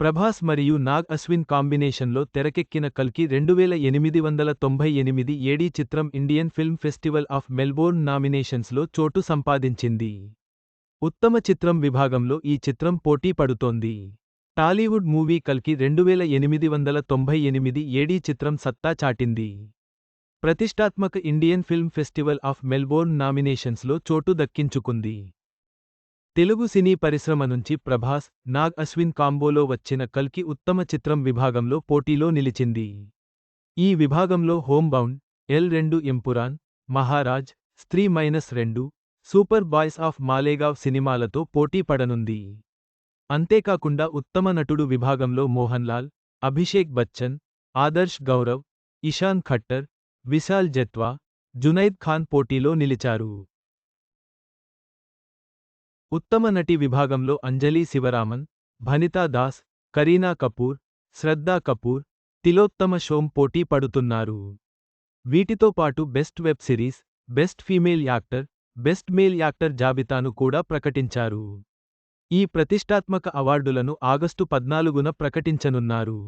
ప్రభాస్ మరియు నాగ్ అశ్విన్ కాంబినేషన్లో తెరకెక్కిన కల్కి రెండువేల ఎనిమిది వందల తొంభై ఎనిమిది ఏడీ చిత్రం Indian film festival of Melbourne నామినేషన్స్లో చోటు సంపాదించింది. ఉత్తమ చిత్రం విభాగంలో ఈ చిత్రం పోటీ పడుతోంది. టాలీవుడ్ మూవీ కల్కి రెండువేల ఎనిమిది వందల తొంభై ఎనిమిది ఏడీ చిత్రం సత్తా చాటింది. ప్రతిష్టాత్మక Indian film festival of Melbourne నామినేషన్స్లో చోటు దక్కించుకుంది. తెలుగు సినీ పరిశ్రమ నుంచి ప్రభాస్ నాగ్ అశ్విన్ కాంబోలో వచ్చిన కల్కి ఉత్తమ చిత్రం విభాగంలో పోటీలో నిలిచింది. ఈ విభాగంలో హోంబౌండ్ ఎల్ రెండు ఎంపురాన్ మహారాజ్ స్త్రీ మైనస్ రెండు సూపర్ బాయ్స్ ఆఫ్ మాలేగావ్ సినిమాలతో పోటీ పడనుంది. అంతేకాకుండా ఉత్తమ నటుడు విభాగంలో మోహన్ లాల్ అభిషేక్ బచ్చన్ ఆదర్శ్ గౌరవ్ ఇషాన్ ఖట్టర్ విశాల్ జత్వా జునైద్ ఖాన్ పోటీలో నిలిచారు. ఉత్తమ నటి విభాగంలో అంజలి శివరామన్ భనితా దాస్ కరీనా కపూర్ శ్రద్ధా కపూర్ తిలోత్తమ షోం పోటీ పడుతున్నారు. వీటితో పాటు best web series best female actor best male actor జాబితాను కూడా ప్రకటించారు. ఈ ప్రతిష్టాత్మక అవార్డులను ఆగస్టు పద్నాలుగున ప్రకటించనున్నారు.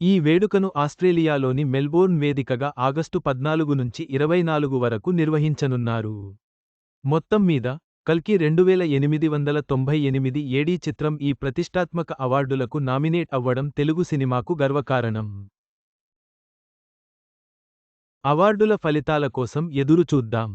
ఈ వేడుకను ఆస్ట్రేలియాలోని మెల్బోర్న్ వేదికగా ఆగస్టు పద్నాలుగు నుంచి ఇరవై నాలుగు వరకు నిర్వహించనున్నారు. మొత్తం మీద కల్కి రెండువేల ఎనిమిది వందల తొంభై ఎనిమిది ఏడీ చిత్రం ఈ ప్రతిష్టాత్మక అవార్డులకు నామినేట్ అవ్వడం తెలుగు సినిమాకు గర్వకారణం. అవార్డుల ఫలితాల కోసం ఎదురు చూద్దాం